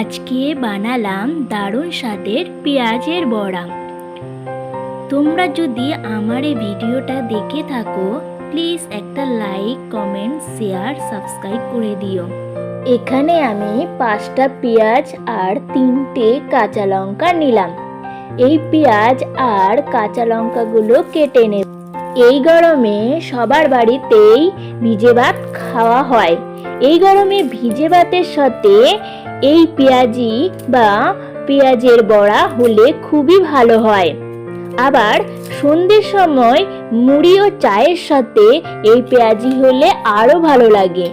আজকে বানালাম দারুণ স্বাদের পেঁয়াজের বড়া। তোমরা যদি আমার এই ভিডিওটা দেখে থাকো প্লিজ একটা লাইক কমেন্ট শেয়ার সাবস্ক্রাইব করে দিও। এখানে আমি পাঁচটা পেঁয়াজ আর তিনটে কাঁচা লঙ্কা নিলাম। এই পেঁয়াজ আর কাঁচা লঙ্কাগুলো কেটে নেব। এই গরমে সবার বাড়িতেই ভিজে ভাত খাওয়া হয়। এই গরমে ভিজে ভাতের সাথে এই পেঁয়াজি বা পেঁয়াজের বড়া হলে খুবই ভালো হয়। আবার সন্ধ্যের সময় মুড়ি ও চায়ের সাথে এই পেঁয়াজি হলে আরও ভালো লাগে।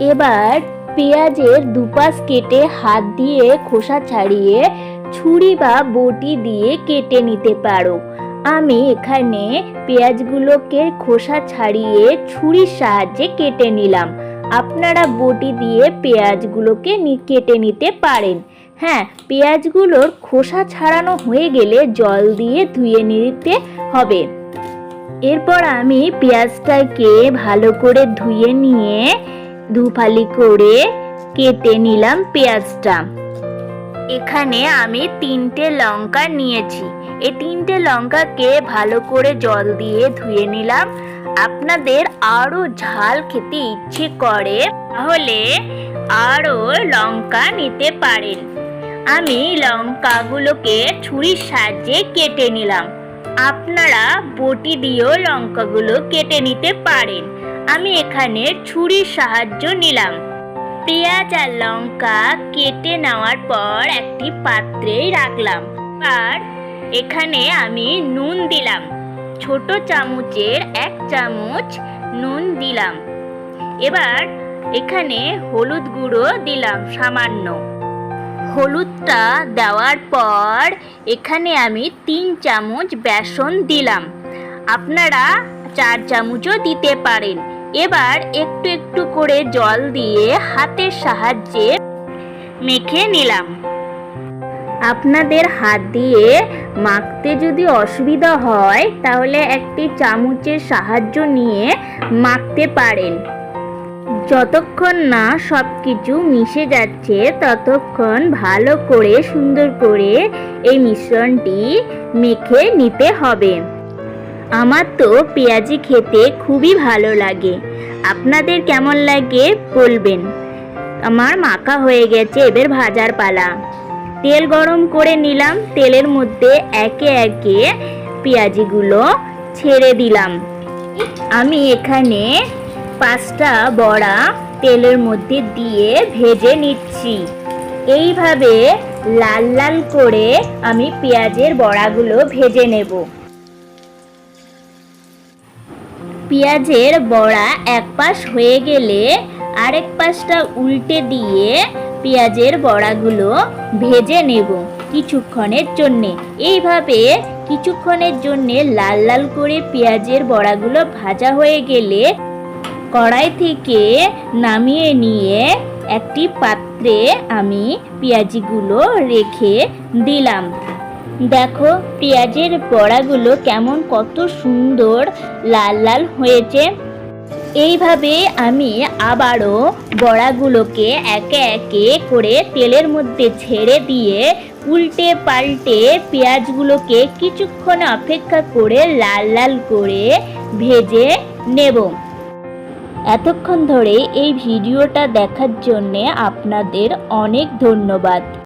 এবার পেঁয়াজের দুপাশ কেটে হাত দিয়ে খোসা ছাড়িয়ে ছুরি বা বটি দিয়ে কেটে নিতে পারো। আমি এখানে পেঁয়াজগুলোকে খোসা ছাড়িয়ে ছুরির সাহায্যে কেটে নিলাম। আপনারা বটি দিয়ে পেঁয়াজগুলোকে কেটে নিতে পারেন। হ্যাঁ পেঁয়াজগুলোর খোসা ছাড়ানো হয়ে গেলে জল দিয়ে ধুয়ে নিতে হবে। এরপর আমি পেঁয়াজটাকে ভালো করে ধুয়ে নিয়ে দুফালি করে কেটে নিলাম পেঁয়াজটা। এখানে আমি তিনটে লঙ্কা নিয়েছি। এই তিনটে লঙ্কাকে ভালো করে জল দিয়ে ধুয়ে নিলাম। আপনাদের আরও ঝাল খেতে ইচ্ছে করে, তাহলে আরও লঙ্কা নিতে পারেন। আমি লঙ্কাগুলোকে ছুরির সাহায্যে কেটে নিলাম। আপনারা বটি দিয়েও লঙ্কাগুলো কেটে নিতে পারেন। আমি এখানে ছুরির সাহায্য নিলাম। পেঁয়াজ আর লঙ্কা কেটে নেওয়ার পর একটি পাত্রেই রাখলাম। আর এখানে আমি নুন দিলাম। ছোট চামচের এক চামচ নুন দিলাম। এবার এখানে হলুদ গুঁড়ো দিলাম সামান্য। হলুদটা দেওয়ার পর এখানে আমি তিন চামচ বেসন দিলাম। আপনারা চার চামচও দিতে পারেন। এবার একটু একটু করে জল দিয়ে হাতের সাহায্যে মেখে নিলাম। আপনাদের হাত দিয়ে মাখতে যদি অসুবিধা হয়, তাহলে একটি চামচের সাহায্য নিয়ে মাখতে পারেন। যতক্ষণ না সব কিছু মিশে যাচ্ছে, ততক্ষণ ভালো করে, সুন্দর করে এই মিশ্রণটি মেখে নিতে হবে। আমার তো পেঁয়াজি খেতে খুবই ভালো লাগে। আপনাদের কেমন লাগে বলবেন। আমার মাখা হয়ে গেছে, এবার ভাজার পালা। তেল গরম করে নিলাম। তেলের মধ্যে একে একে পেঁয়াজিগুলো ছেড়ে দিলাম। আমি এখানে পাঁচটা বড়া তেলের মধ্যে দিয়ে ভেজে নিচ্ছি। এইভাবে লাল লাল করে আমি পেঁয়াজের বড়াগুলো ভেজে নেব। পেঁয়াজের বড়া এক পাশ হয়ে গেলে আরেক পাশটা উল্টে দিয়ে পেঁয়াজের বড়াগুলো ভেজে নেব কিছুক্ষণের জন্যে। এইভাবে কিছুক্ষণের জন্যে লাল লাল করে পেঁয়াজের বড়াগুলো ভাজা হয়ে গেলে কড়াই থেকে নামিয়ে নিয়ে একটি পাত্রে আমি পেঁয়াজিগুলো রেখে দিলাম। দেখো, পেঁয়াজের বড়াগুলো কেমন কত সুন্দর লাল লাল হয়েছে। এইভাবে আমি আবারও বড়াগুলোকে একে একে করে তেলের মধ্যে ছেড়ে দিয়ে উল্টে পাল্টে পেঁয়াজগুলোকে কিছুক্ষণ অপেক্ষা করে লাল লাল করে ভেজে নেব। এতক্ষণ ধরে এই ভিডিওটা দেখার জন্যে আপনাদের অনেক ধন্যবাদ।